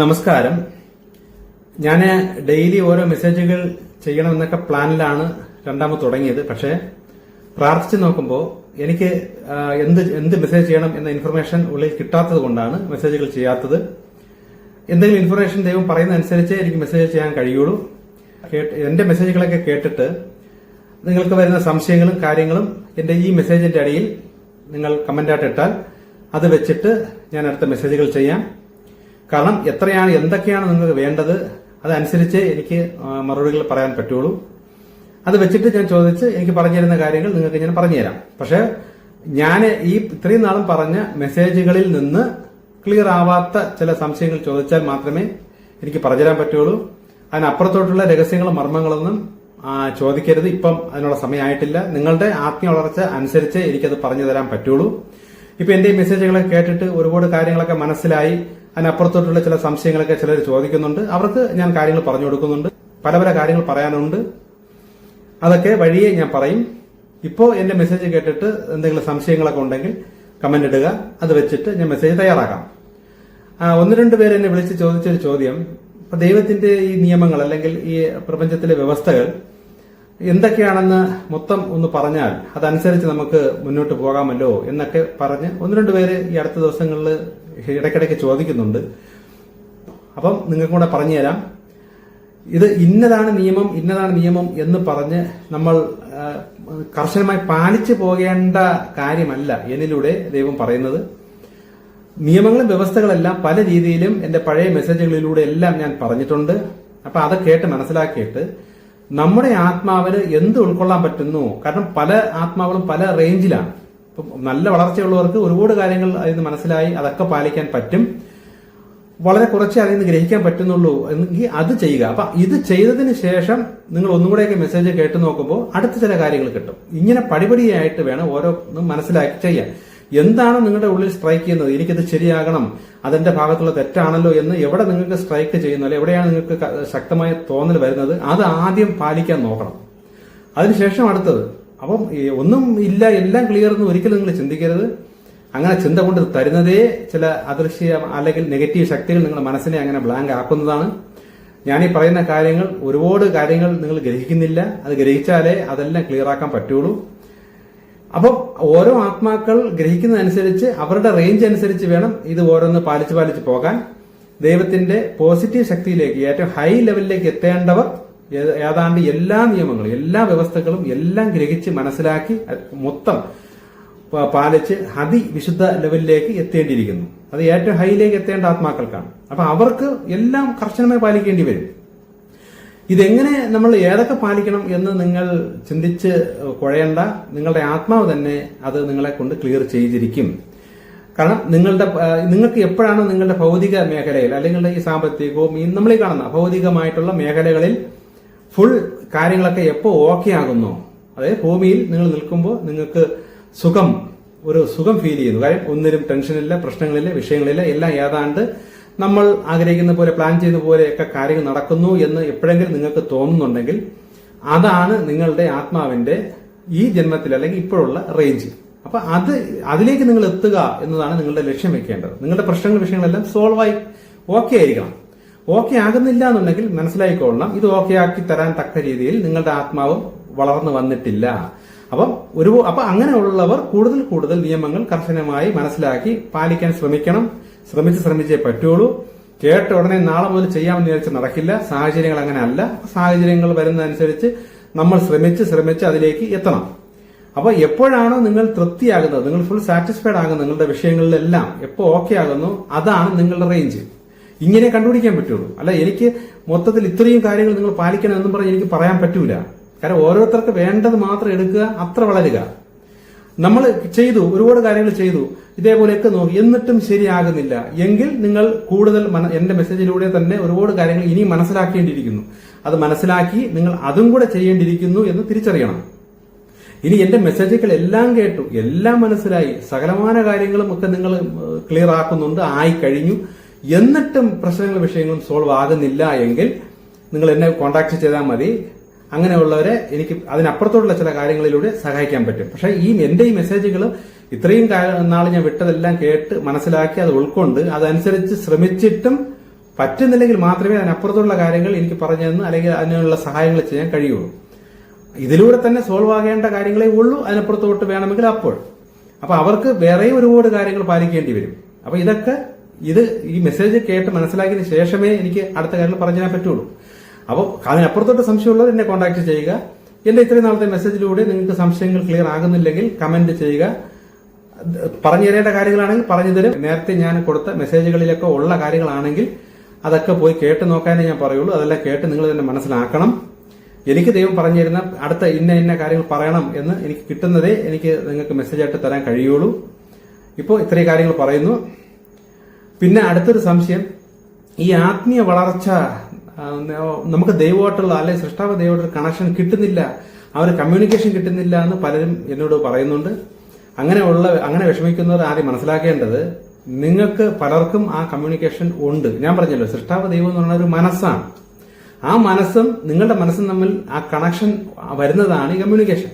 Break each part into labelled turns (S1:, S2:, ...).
S1: നമസ്കാരം. ഞാൻ ഡെയിലി ഓരോ മെസ്സേജുകൾ ചെയ്യണമെന്നൊക്കെ പ്ലാനിലാണ് രണ്ടാമത് തുടങ്ങിയത്. പക്ഷേ പ്രാർത്ഥിച്ചു നോക്കുമ്പോൾ എനിക്ക് എന്ത് എന്ത് മെസ്സേജ് ചെയ്യണം എന്ന ഇൻഫർമേഷൻ ഉള്ളിൽ കിട്ടാത്തത് കൊണ്ടാണ് മെസ്സേജുകൾ ചെയ്യാത്തത്. എന്തെങ്കിലും ഇൻഫർമേഷൻ ദൈവം പറയുന്നതനുസരിച്ച് എനിക്ക് മെസ്സേജ് ചെയ്യാൻ കഴിയുള്ളൂ. എന്റെ മെസ്സേജുകളൊക്കെ കേട്ടിട്ട് നിങ്ങൾക്ക് വരുന്ന സംശയങ്ങളും കാര്യങ്ങളും എന്റെ ഈ മെസ്സേജിന്റെ അടിയിൽ നിങ്ങൾ കമന്റായിട്ട് ഇട്ടാൽ അത് വെച്ചിട്ട് ഞാൻ അടുത്ത മെസ്സേജുകൾ ചെയ്യാം. കാരണം എത്രയാണ് എന്തൊക്കെയാണ് നിങ്ങൾക്ക് വേണ്ടത് അതനുസരിച്ച് എനിക്ക് മറുപടികൾ പറയാൻ പറ്റുള്ളൂ. അത് വെച്ചിട്ട് ഞാൻ ചോദിച്ച് എനിക്ക് പറഞ്ഞു തരുന്ന കാര്യങ്ങൾ നിങ്ങൾക്ക് ഞാൻ പറഞ്ഞുതരാം. പക്ഷെ ഞാൻ ഈ ഇത്രയും നാളും പറഞ്ഞ മെസ്സേജുകളിൽ നിന്ന് ക്ലിയർ ആവാത്ത ചില സംശയങ്ങൾ ചോദിച്ചാൽ മാത്രമേ എനിക്ക് പറഞ്ഞുതരാൻ പറ്റുള്ളൂ. അതിനപ്പുറത്തോട്ടുള്ള രഹസ്യങ്ങളും മർമ്മങ്ങളൊന്നും ചോദിക്കരുത്. ഇപ്പം അതിനുള്ള സമയമായിട്ടില്ല. നിങ്ങളുടെ ആത്മീയ വളർച്ച അനുസരിച്ച് എനിക്കത് പറഞ്ഞു തരാൻ പറ്റുള്ളൂ. ഇപ്പൊ എന്റെ മെസ്സേജുകളൊക്കെ കേട്ടിട്ട് ഒരുപാട് കാര്യങ്ങളൊക്കെ മനസ്സിലായി. അതിനപ്പുറത്തോട്ടുള്ള ചില സംശയങ്ങളൊക്കെ ചിലർ ചോദിക്കുന്നുണ്ട്. അവർക്ക് ഞാൻ കാര്യങ്ങൾ പറഞ്ഞു കൊടുക്കുന്നുണ്ട്. പല പല കാര്യങ്ങൾ പറയാനുണ്ട്. അതൊക്കെ വഴിയെ ഞാൻ പറയും. ഇപ്പോൾ എന്റെ മെസ്സേജ് കേട്ടിട്ട് എന്തെങ്കിലും സംശയങ്ങളൊക്കെ ഉണ്ടെങ്കിൽ കമന്റ് ഇടുക. അത് വെച്ചിട്ട് ഞാൻ മെസ്സേജ് തയ്യാറാക്കാം. ഒന്ന് രണ്ട് പേര് എന്നെ വിളിച്ച് ചോദിച്ചൊരു ചോദ്യം. ഇപ്പൊ ദൈവത്തിന്റെ ഈ നിയമങ്ങൾ അല്ലെങ്കിൽ ഈ പ്രപഞ്ചത്തിലെ വ്യവസ്ഥകൾ എന്തൊക്കെയാണെന്ന് മൊത്തം ഒന്ന് പറഞ്ഞാൽ അതനുസരിച്ച് നമുക്ക് മുന്നോട്ട് പോകാമല്ലോ എന്നൊക്കെ പറഞ്ഞ് ഒന്ന് രണ്ട് പേര് ഈ അടുത്ത ദിവസങ്ങളിൽ ഇടയ്ക്കിടയ്ക്ക് ചോദിക്കുന്നുണ്ട്. അപ്പം നിങ്ങൾക്കും കൂടെ പറഞ്ഞു തരാം. ഇത് ഇന്നതാണ് നിയമം ഇന്നതാണ് നിയമം എന്ന് പറഞ്ഞ് നമ്മൾ കർശനമായി പാലിച്ചു പോകേണ്ട കാര്യമല്ല എന്നിലൂടെ ദൈവം പറയുന്നത്. നിയമങ്ങളും വ്യവസ്ഥകളെല്ലാം പല രീതിയിലും എന്റെ പഴയ മെസ്സേജുകളിലൂടെ എല്ലാം ഞാൻ പറഞ്ഞിട്ടുണ്ട്. അപ്പൊ അതൊക്കെ കേട്ട് മനസ്സിലാക്കിയിട്ട് നമ്മുടെ ആത്മാവിന് എന്ത് ഉൾക്കൊള്ളാൻ പറ്റുന്നു? കാരണം പല ആത്മാവുകളും പല റേഞ്ചിലാണ് ഇപ്പം നല്ല വളർച്ചയുള്ളവർക്ക് ഒരുപാട് കാര്യങ്ങൾ അതിൽ നിന്ന് മനസ്സിലായി അതൊക്കെ പാലിക്കാൻ പറ്റും. വളരെ കുറച്ച് അതിൽ നിന്ന് ഗ്രഹിക്കാൻ പറ്റുന്നുള്ളൂ എങ്കിൽ അത് ചെയ്യുക. അപ്പൊ ഇത് ചെയ്തതിന് ശേഷം നിങ്ങൾ ഒന്നും കൂടെയൊക്കെ മെസ്സേജ് കേട്ട് നോക്കുമ്പോൾ അടുത്ത ചില കാര്യങ്ങൾ കിട്ടും. ഇങ്ങനെ പടിപടിയായിട്ട് വേണം ഓരോന്നും മനസ്സിലാക്കി ചെയ്യാൻ. എന്താണ് നിങ്ങളുടെ ഉള്ളിൽ സ്ട്രൈക്ക് ചെയ്യുന്നത്? എനിക്കത് ശരിയാകണം. അതെന്റെ ഭാഗത്തുള്ള തെറ്റാണല്ലോ എന്ന് എവിടെ നിങ്ങൾക്ക് സ്ട്രൈക്ക് ചെയ്യുന്നു എവിടെയാണ് നിങ്ങൾക്ക് ശക്തമായ തോന്നൽ വരുന്നത് അത് ആദ്യം പാലിക്കാൻ നോക്കണം. അതിനുശേഷം അടുത്തത് അപ്പം ഒന്നും ഇല്ല എല്ലാം ക്ലിയർ എന്ന് ഒരിക്കലും നിങ്ങൾ ചിന്തിക്കരുത്. അങ്ങനെ ചിന്ത കൊണ്ട് തരുന്നതേ ചില അദൃശ്യ അല്ലെങ്കിൽ നെഗറ്റീവ് ശക്തികൾ നിങ്ങളുടെ മനസ്സിനെ അങ്ങനെ ബ്ലാങ്ക് ആക്കുന്നതാണ്. ഞാൻ ഈ പറയുന്ന കാര്യങ്ങൾ ഒരുപാട് കാര്യങ്ങൾ നിങ്ങൾ ഗ്രഹിക്കുന്നില്ല. അത് ഗ്രഹിച്ചാലേ അതെല്ലാം ക്ലിയർ ആക്കാൻ പറ്റുള്ളൂ. അപ്പം ഓരോ ആത്മാക്കൾ ഗ്രഹിക്കുന്നതനുസരിച്ച് അവരുടെ റേഞ്ച് അനുസരിച്ച് വേണം ഇത് ഓരോന്ന് പാലിച്ച് പാലിച്ച് പോകാൻ. ദൈവത്തിന്റെ പോസിറ്റീവ് ശക്തിയിലേക്ക് ഏറ്റവും ഹൈ ലെവലിലേക്ക് എത്തേണ്ടവർ ഏതാണ്ട് എല്ലാ നിയമങ്ങളും എല്ലാ വ്യവസ്ഥകളും എല്ലാം ഗ്രഹിച്ച് മനസ്സിലാക്കി മൊത്തം പാലിച്ച് അതിവിശുദ്ധ ലെവലിലേക്ക് എത്തേണ്ടിയിരിക്കുന്നു. അത് ഏറ്റവും ഹൈയിലേക്ക് എത്തേണ്ട ആത്മാക്കൾക്കാണ്. അപ്പൊ അവർക്ക് എല്ലാം കർശനമായി പാലിക്കേണ്ടി വരും. ഇതെങ്ങനെ നമ്മൾ ഏതൊക്കെ പാലിക്കണം എന്ന് നിങ്ങൾ ചിന്തിച്ച് കുഴയണ്ട. നിങ്ങളുടെ ആത്മാവ് തന്നെ അത് നിങ്ങളെ കൊണ്ട് ക്ലിയർ ചെയ്തിരിക്കും. കാരണം നിങ്ങളുടെ നിങ്ങൾക്ക് എപ്പോഴാണ് നിങ്ങളുടെ ഭൗതിക മേഖലയിൽ അല്ലെങ്കിൽ ഈ സാമ്പത്തികവും ഈ നമ്മൾ കാണുന്ന ഭൗതികമായിട്ടുള്ള മേഖലകളിൽ ഫുൾ കാര്യങ്ങളൊക്കെ എപ്പോൾ ഓക്കെ ആകുന്നു. അതായത് ഭൂമിയിൽ നിങ്ങൾ നിൽക്കുമ്പോൾ നിങ്ങൾക്ക് സുഖം ഒരു സുഖം ഫീൽ ചെയ്യുന്നു. കാര്യം ഒന്നിനും ടെൻഷനില്ല പ്രശ്നങ്ങളില്ല വിഷയങ്ങളില്ല എല്ലാം ഏതാണ്ട് നമ്മൾ ആഗ്രഹിക്കുന്ന പോലെ പ്ലാൻ ചെയ്യുന്ന പോലെയൊക്കെ കാര്യങ്ങൾ നടക്കുന്നു എന്ന് എപ്പോഴെങ്കിലും നിങ്ങൾക്ക് തോന്നുന്നുണ്ടെങ്കിൽ അതാണ് നിങ്ങളുടെ ആത്മാവിന്റെ ഈ ജന്മത്തിൽ അല്ലെങ്കിൽ ഇപ്പോഴുള്ള റേഞ്ച് അപ്പൊ അത് അതിലേക്ക് നിങ്ങൾ എത്തുക എന്നതാണ് നിങ്ങളുടെ ലക്ഷ്യം വെക്കേണ്ടത്. നിങ്ങളുടെ പ്രശ്നങ്ങൾ വിഷയങ്ങളെല്ലാം സോൾവ് ആയി ഓക്കെ ആയിരിക്കണം. ഓക്കെ ആകുന്നില്ല എന്നുണ്ടെങ്കിൽ മനസ്സിലായിക്കൊള്ളണം. ഇത് ഓക്കെ ആക്കി തരാൻ തക്ക രീതിയിൽ നിങ്ങളുടെ ആത്മാവ് വളർന്നു വന്നിട്ടില്ല. അപ്പം ഒരു അപ്പൊ അങ്ങനെയുള്ളവർ കൂടുതൽ കൂടുതൽ നിയമങ്ങൾ കർശനമായി മനസ്സിലാക്കി പാലിക്കാൻ ശ്രമിക്കണം. ശ്രമിച്ച് ശ്രമിച്ചേ പറ്റുള്ളൂ. കേട്ട ഉടനെ നാളെ മുതൽ ചെയ്യാമെന്ന് വിചാരിച്ച് നടക്കില്ല. സാഹചര്യങ്ങൾ അങ്ങനെ അല്ല സാഹചര്യങ്ങൾ വരുന്നതനുസരിച്ച് നമ്മൾ ശ്രമിച്ച് ശ്രമിച്ച് അതിലേക്ക് എത്തണം. അപ്പൊ എപ്പോഴാണോ നിങ്ങൾ തൃപ്തിയാകുന്നത് നിങ്ങൾ ഫുൾ സാറ്റിസ്ഫൈഡ് ആകുന്നത് നിങ്ങളുടെ വിഷയങ്ങളിലെല്ലാം എപ്പോ ഓക്കെ ആകുന്നു അതാണ് നിങ്ങളുടെ റേഞ്ച് ഇങ്ങനെ കണ്ടുപിടിക്കാൻ പറ്റുള്ളൂ. അല്ല എനിക്ക് മൊത്തത്തിൽ ഇത്രയും കാര്യങ്ങൾ നിങ്ങൾ പാലിക്കണം എന്നും പറഞ്ഞ് എനിക്ക് പറയാൻ പറ്റൂല. കാരണം ഓരോരുത്തർക്ക് വേണ്ടത് മാത്രം എടുക്കുക അത്ര വളരുക. നമ്മൾ ചെയ്തു ഒരുപാട് കാര്യങ്ങൾ ചെയ്തു ഇതേപോലെയൊക്കെ നോക്കി എന്നിട്ടും ശരിയാകുന്നില്ല. എങ്കിൽ നിങ്ങൾ കൂടുതൽ എന്റെ മെസ്സേജിലൂടെ തന്നെ ഒരുപാട് കാര്യങ്ങൾ ഇനി മനസ്സിലാക്കേണ്ടിയിരിക്കുന്നു. അത് മനസ്സിലാക്കി നിങ്ങൾ അതും കൂടെ ചെയ്യേണ്ടിയിരിക്കുന്നു എന്ന് തിരിച്ചറിയണം. ഇനി എന്റെ മെസ്സേജുകൾ എല്ലാം കേട്ടു എല്ലാം മനസ്സിലായി സകലമാന കാര്യങ്ങളും ഒക്കെ നിങ്ങൾ ക്ലിയർ ആക്കുന്നുണ്ട് ആയി കഴിഞ്ഞു എന്നിട്ടും പ്രശ്നങ്ങളും വിഷയങ്ങളും സോൾവ് ആകുന്നില്ല എങ്കിൽ നിങ്ങൾ എന്നെ കോൺടാക്ട് ചെയ്താൽ മതി. അങ്ങനെയുള്ളവരെ എനിക്ക് അതിനപ്പുറത്തുള്ള ചില കാര്യങ്ങളിലൂടെ സഹായിക്കാൻ പറ്റും. പക്ഷെ ഈ എന്റെ ഈ മെസ്സേജുകൾ ഇത്രയും നാൾ ഞാൻ വിട്ടതെല്ലാം കേട്ട് മനസ്സിലാക്കി അത് ഉൾക്കൊണ്ട് അതനുസരിച്ച് ശ്രമിച്ചിട്ടും പറ്റുന്നില്ലെങ്കിൽ മാത്രമേ അതിനപ്പുറത്തുള്ള കാര്യങ്ങൾ എനിക്ക് പറഞ്ഞു തന്ന് അല്ലെങ്കിൽ അതിനുള്ള സഹായങ്ങൾ ചെയ്യാൻ കഴിയുള്ളൂ. ഇതിലൂടെ തന്നെ സോൾവ് ആകേണ്ട കാര്യങ്ങളേ ഉള്ളൂ അതിനപ്പുറത്തോട്ട് വേണമെങ്കിൽ അപ്പോൾ. അപ്പൊ അവർക്ക് വേറെ ഒരുപാട് കാര്യങ്ങൾ പാലിക്കേണ്ടി വരും. അപ്പൊ ഇതൊക്കെ ഇത് ഈ മെസ്സേജ് കേട്ട് മനസ്സിലാക്കിയതിന് ശേഷമേ എനിക്ക് അടുത്ത കാര്യങ്ങൾ പറഞ്ഞു തരാൻ പറ്റുള്ളൂ. അപ്പോൾ അതിനപ്പുറത്തോട്ട് സംശയമുള്ളവർ എന്നെ കോൺടാക്ട് ചെയ്യുക. എന്റെ ഇത്രയും നാളത്തെ മെസ്സേജിലൂടെ നിങ്ങൾക്ക് സംശയങ്ങൾ ക്ലിയർ ആകുന്നില്ലെങ്കിൽ കമന്റ് ചെയ്യുക. പറഞ്ഞു തരേണ്ട കാര്യങ്ങളാണെങ്കിൽ പറഞ്ഞു തരും. നേരത്തെ ഞാൻ കൊടുത്ത മെസ്സേജുകളിലൊക്കെ ഉള്ള കാര്യങ്ങളാണെങ്കിൽ അതൊക്കെ പോയി കേട്ട് നോക്കാനേ ഞാൻ പറയുള്ളൂ. അതെല്ലാം കേട്ട് നിങ്ങൾ തന്നെ മനസ്സിലാക്കണം. എനിക്ക് ദൈവം പറഞ്ഞു തരുന്ന അടുത്ത ഇന്ന ഇന്ന കാര്യങ്ങൾ പറയണം എന്ന് എനിക്ക് കിട്ടുന്നതേ എനിക്ക് നിങ്ങൾക്ക് മെസ്സേജായിട്ട് തരാൻ കഴിയുള്ളൂ. ഇപ്പോൾ ഇത്രയും കാര്യങ്ങൾ പറയുന്നു. പിന്നെ അടുത്തൊരു സംശയം. ഈ ആത്മീയ വളർച്ച നമുക്ക് ദൈവമായിട്ടുള്ള അല്ലെങ്കിൽ സൃഷ്ടാവ് ദൈവമായിട്ടുള്ള കണക്ഷൻ കിട്ടുന്നില്ല. ആ ഒരു കമ്മ്യൂണിക്കേഷൻ കിട്ടുന്നില്ല എന്ന് പലരും എന്നോട് പറയുന്നുണ്ട്. അങ്ങനെയുള്ള അങ്ങനെ വിഷമിക്കുന്നവർ ആദ്യം മനസ്സിലാക്കേണ്ടത് നിങ്ങൾക്ക് പലർക്കും ആ കമ്മ്യൂണിക്കേഷൻ ഉണ്ട്. ഞാൻ പറഞ്ഞല്ലോ സൃഷ്ടാവ് ദൈവം എന്ന് പറഞ്ഞ ഒരു മനസ്സാണ്. ആ മനസ്സും നിങ്ങളുടെ മനസ്സും തമ്മിൽ ആ കണക്ഷൻ വരുന്നതാണ് ഈ കമ്മ്യൂണിക്കേഷൻ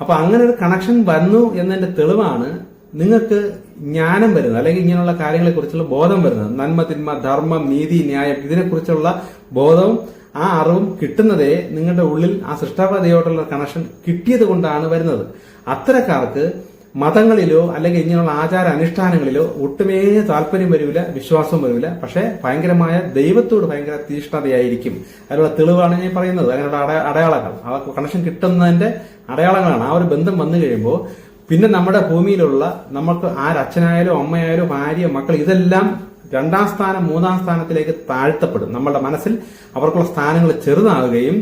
S1: അപ്പൊ അങ്ങനെ ഒരു കണക്ഷൻ വന്നു എന്നതിന്റെ തെളിവാണ് നിങ്ങൾക്ക് ജ്ഞാനം വരുന്നത് അല്ലെങ്കിൽ ഇങ്ങനെയുള്ള കാര്യങ്ങളെ കുറിച്ചുള്ള ബോധം വരുന്നത്. നന്മ തിന്മ ധർമ്മം നീതി ന്യായം ഇതിനെക്കുറിച്ചുള്ള ബോധവും ആ അറിവും കിട്ടുന്നതേ നിങ്ങളുടെ ഉള്ളിൽ ആ സൃഷ്ടാപതയോട്ടുള്ള കണക്ഷൻ കിട്ടിയത് കൊണ്ടാണ് വരുന്നത്. അത്തരക്കാർക്ക് മതങ്ങളിലോ അല്ലെങ്കിൽ ഇങ്ങനെയുള്ള ആചാര അനുഷ്ഠാനങ്ങളിലോ ഒട്ടുമേ താല്പര്യം വരില്ല വിശ്വാസവും വരില്ല. പക്ഷേ ഭയങ്കരമായ ദൈവത്തോട് ഭയങ്കര തീഷ്ണതയായിരിക്കും. അതിനുള്ള തെളിവാണ് ഞാൻ പറയുന്നത്. അങ്ങനെയുള്ള അടയാളങ്ങൾ. ആ കണക്ഷൻ കിട്ടുന്നതിന്റെ അടയാളങ്ങളാണ്. ആ ഒരു ബന്ധം വന്നു കഴിയുമ്പോൾ പിന്നെ നമ്മുടെ ഭൂമിയിലുള്ള നമുക്ക് ആരച്ഛനായാലും അമ്മയായാലും ഭാര്യ മക്കൾ ഇതെല്ലാം രണ്ടാം സ്ഥാനം മൂന്നാം സ്ഥാനത്തിലേക്ക് താഴ്ത്തപ്പെടും. നമ്മുടെ മനസ്സിൽ അവർക്കുള്ള സ്ഥാനങ്ങൾ ചെറുതാകുകയും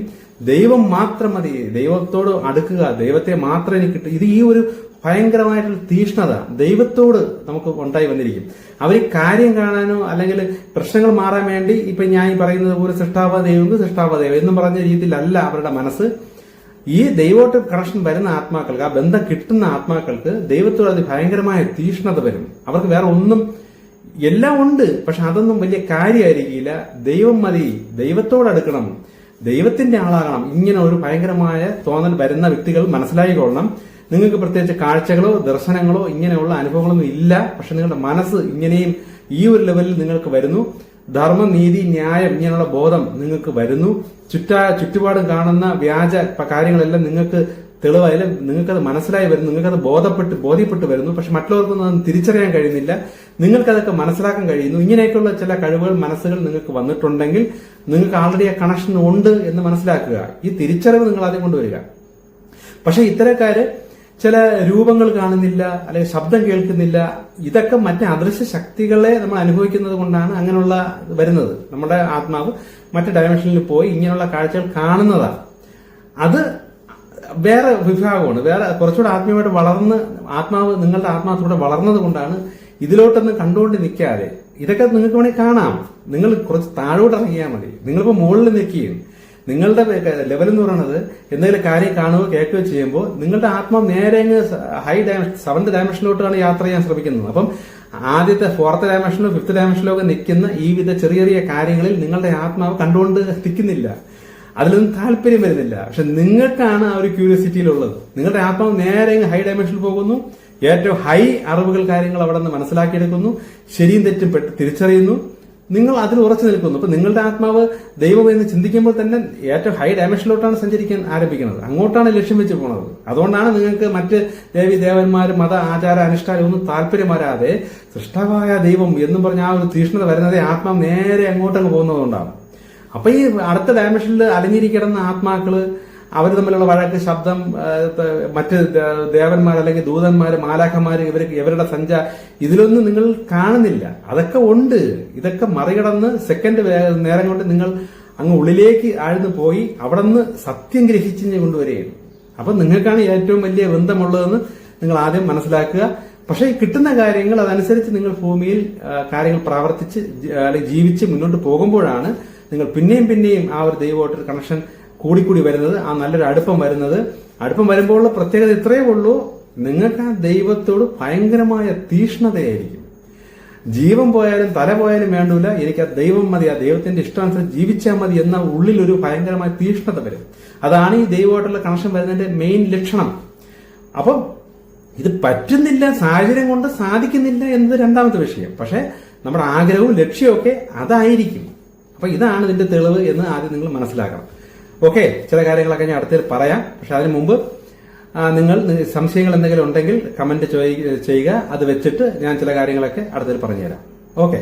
S1: ദൈവം മാത്രം മതി ദൈവത്തോട് അടുക്കുക ദൈവത്തെ മാത്രം എനിക്ക് കിട്ടും ഇത് ഈ ഒരു ഭയങ്കരമായിട്ടുള്ള തീഷ്ണത ദൈവത്തോട് നമുക്ക് ഉണ്ടായി വന്നിരിക്കും. അവർ കാര്യം കാണാനോ അല്ലെങ്കിൽ പ്രശ്നങ്ങൾ മാറാൻ വേണ്ടി ഇപ്പൊ ഞാൻ ഈ പറയുന്നത് പോലെ സൃഷ്ടാവ ദൈവം സൃഷ്ടാവ ദൈവം എന്ന് പറഞ്ഞ രീതിയിലല്ല അവരുടെ മനസ്സ്. ഈ ദൈവോട്ട് കണക്ഷൻ വരുന്ന ആത്മാക്കൾക്ക് ആ ബന്ധം കിട്ടുന്ന ആത്മാക്കൾക്ക് ദൈവത്തോട് അത് ഭയങ്കരമായ തീഷ്ണത വരും. അവർക്ക് വേറെ ഒന്നും എല്ലാം ഉണ്ട് പക്ഷെ അതൊന്നും വലിയ കാര്യമായിരിക്കില്ല. ദൈവം മതി ദൈവത്തോട് അടുക്കണം ദൈവത്തിന്റെ ആളാകണം. ഇങ്ങനെ ഒരു ഭയങ്കരമായ തോന്നൽ വരുന്ന വ്യക്തികൾ മനസ്സിലായിക്കൊള്ളണം. നിങ്ങൾക്ക് പ്രത്യേകിച്ച് കാഴ്ചകളോ ദർശനങ്ങളോ ഇങ്ങനെയുള്ള അനുഭവങ്ങളൊന്നും ഇല്ല. പക്ഷെ നിങ്ങളുടെ മനസ്സ് ഇങ്ങനെയും ഈ ഒരു ലെവലിൽ നിങ്ങൾക്ക് വരുന്നു. ധർമ്മം നീതി ന്യായം ഇങ്ങനെയുള്ള ബോധം നിങ്ങൾക്ക് വരുന്നു. ചുറ്റാ ചുറ്റുപാടും കാണുന്ന വ്യാജ കാര്യങ്ങളെല്ലാം നിങ്ങൾക്ക് തെളിവായാലും നിങ്ങൾക്കത് മനസ്സിലായി വരുന്നു. നിങ്ങൾക്കത് ബോധപ്പെട്ട് ബോധ്യപ്പെട്ട് വരുന്നു. പക്ഷെ മറ്റുള്ളവർക്കൊന്നും അത് തിരിച്ചറിയാൻ കഴിയുന്നില്ല. നിങ്ങൾക്കതൊക്കെ മനസ്സിലാക്കാൻ കഴിയുന്നു. ഇങ്ങനെയൊക്കെയുള്ള ചില കഴിവുകൾ മനസ്സുകൾ നിങ്ങൾക്ക് വന്നിട്ടുണ്ടെങ്കിൽ നിങ്ങൾക്ക് ആൾറെഡി ആ കണക്ഷൻ ഉണ്ട് എന്ന് മനസ്സിലാക്കുക. ഈ തിരിച്ചറിവ് നിങ്ങൾ ആദ്യം കൊണ്ടുവരിക. പക്ഷെ ഇത്തരക്കാര് ചില രൂപങ്ങൾ കാണുന്നില്ല അല്ലെങ്കിൽ ശബ്ദം കേൾക്കുന്നില്ല. ഇതൊക്കെ മറ്റ് അദൃശ്യ ശക്തികളെ നമ്മൾ അനുഭവിക്കുന്നത് കൊണ്ടാണ് അങ്ങനെയുള്ള വരുന്നത്. നമ്മുടെ ആത്മാവ് മറ്റ് ഡയമെൻഷനിൽ പോയി ഇങ്ങനെയുള്ള കാഴ്ചകൾ കാണുന്നതാണ്. അത് വേറെ വിഭാഗമാണ്. വേറെ കുറച്ചുകൂടെ ആത്മീയമായിട്ട് വളർന്ന് ആത്മാവ് നിങ്ങളുടെ ആത്മാവത്തോടെ വളർന്നത് കൊണ്ടാണ് ഇതിലോട്ടൊന്നും കണ്ടുകൊണ്ട് നിൽക്കാതെ. ഇതൊക്കെ നിങ്ങൾക്ക് വേണമെങ്കിൽ കാണാം. നിങ്ങൾ കുറച്ച് താഴോട്ട് ഇറങ്ങിയാൽ മതി. നിങ്ങളിപ്പോൾ മുകളിൽ നിൽക്കുകയും നിങ്ങളുടെ ലെവൽ എന്ന് പറയുന്നത് എന്തെങ്കിലും കാര്യം കാണുകയോ കേൾക്കുകയോ ചെയ്യുമ്പോൾ നിങ്ങളുടെ ആത്മാവ് നേരെ ഹൈ ഡയമെൻഷൻ സെവന്ത് ഡയമെൻഷനിലോട്ടാണ് യാത്ര ചെയ്യാൻ ശ്രമിക്കുന്നത്. അപ്പം ആദ്യത്തെ ഫോർത്ത് ഡയമെൻഷനിലോ ഫിഫ്ത് ഡയമെൻഷനിലോ ഒക്കെ നിൽക്കുന്ന ഈ വിധ ചെറിയ ചെറിയ കാര്യങ്ങളിൽ നിങ്ങളുടെ ആത്മാവ് കണ്ടുകൊണ്ട് നിൽക്കുന്നില്ല. അതിലൊന്നും താല്പര്യം വരുന്നില്ല. പക്ഷെ നിങ്ങൾക്കാണ് ആ ഒരു ക്യൂരിയോസിറ്റിയിലുള്ളത് നിങ്ങളുടെ ആത്മാവ് നേരെ ഹൈ ഡയമെൻഷനിൽ പോകുന്നു. ഏറ്റവും ഹൈ അറിവുകൾ കാര്യങ്ങൾ അവിടെ നിന്ന് മനസ്സിലാക്കിയെടുക്കുന്നു. ശരിയും തെറ്റും തിരിച്ചറിയുന്നു. നിങ്ങൾ അതിൽ ഉറച്ചു നിൽക്കുന്നു. അപ്പൊ നിങ്ങളുടെ ആത്മാവ് ദൈവം എന്ന് ചിന്തിക്കുമ്പോൾ തന്നെ ഏറ്റവും ഹൈ ഡയമെൻഷനിലോട്ടാണ് സഞ്ചരിക്കാൻ ആരംഭിക്കുന്നത്. അങ്ങോട്ടാണ് ലക്ഷ്യം വെച്ച് പോണത്. അതുകൊണ്ടാണ് നിങ്ങൾക്ക് മറ്റ് ദേവി ദേവന്മാർ മത ആചാര അനുഷ്ഠാനം ഒന്നും താല്പര്യം വരാതെ സൃഷ്ടാവായ ദൈവം എന്നും പറഞ്ഞ ആ ഒരു തീഷ്ണത വരുന്നതേ ആത്മാവ് നേരെ അങ്ങോട്ടങ്ങ് പോകുന്നതുകൊണ്ടാണ്. അപ്പൊ ഈ അടുത്ത ഡയമെൻഷനിൽ അലിഞ്ഞിരിക്കിടന്ന ആത്മാക്കൾ അവർ തമ്മിലുള്ള വഴക്ക് ശബ്ദം മറ്റ് ദേവന്മാർ അല്ലെങ്കിൽ ദൂതന്മാർ മാലാഖമാർ ഇവർ ഇവരുടെ സഞ്ച ഇതിലൊന്നും നിങ്ങൾ കാണുന്നില്ല. അതൊക്കെ ഉണ്ട്. ഇതൊക്കെ മറികടന്ന് സെക്കൻഡ് നേരം കൊണ്ട് നിങ്ങൾ അങ്ങ് ഉള്ളിലേക്ക് ആഴ്ന്നു പോയി അവിടെ നിന്ന് സത്യം ഗ്രഹിച്ച് കൊണ്ടുവരികയാണ്. അപ്പൊ നിങ്ങൾക്കാണ് ഏറ്റവും വലിയ ബന്ധമുള്ളതെന്ന് നിങ്ങൾ ആദ്യം മനസ്സിലാക്കുക. പക്ഷേ കിട്ടുന്ന കാര്യങ്ങൾ അതനുസരിച്ച് നിങ്ങൾ ഭൂമിയിൽ കാര്യങ്ങൾ പ്രവർത്തിച്ച് അല്ലെങ്കിൽ ജീവിച്ച് മുന്നോട്ട് പോകുമ്പോഴാണ് നിങ്ങൾ പിന്നെയും പിന്നെയും ആ ഒരു ദൈവമായിട്ടൊരു കണക്ഷൻ കൂടിക്കൂടി വരുന്നത് ആ നല്ലൊരു അടുപ്പം വരുന്നത്. അടുപ്പം വരുമ്പോൾ ഉള്ള പ്രത്യേകത ഇത്രയേ ഉള്ളൂ. നിങ്ങൾക്ക് ആ ദൈവത്തോട് ഭയങ്കരമായ തീഷ്ണതയായിരിക്കും. ജീവൻ പോയാലും തല പോയാലും വേണ്ടൂല. എനിക്ക് ആ ദൈവം മതി ആ ദൈവത്തിന്റെ ഇഷ്ടാനുസരിച്ച് ജീവിച്ചാൽ മതി എന്ന ഉള്ളിൽ ഒരു ഭയങ്കരമായ തീഷ്ണത വരും. അതാണ് ഈ ദൈവമായിട്ടുള്ള കണക്ഷൻ വരുന്നതിന്റെ മെയിൻ ലക്ഷണം. അപ്പം ഇത് പറ്റുന്നില്ല സാഹചര്യം കൊണ്ട് സാധിക്കുന്നില്ല എന്നത് രണ്ടാമത്തെ വിഷയം. പക്ഷെ നമ്മുടെ ആഗ്രഹവും ലക്ഷ്യമൊക്കെ അതായിരിക്കും. അപ്പൊ ഇതാണ് ഇതിന്റെ തെളിവ് എന്ന് ആദ്യം നിങ്ങൾ മനസ്സിലാക്കണം. ഓക്കെ ചില കാര്യങ്ങളൊക്കെ ഞാൻ അടുത്തിൽ പറയാം. പക്ഷെ അതിന് മുമ്പ് നിങ്ങൾ സംശയങ്ങൾ എന്തെങ്കിലും ഉണ്ടെങ്കിൽ കമന്റ് ചെയ്യുക. അത് വെച്ചിട്ട് ഞാൻ ചില കാര്യങ്ങളൊക്കെ അടുത്തിൽ പറഞ്ഞുതരാം. ഓക്കെ.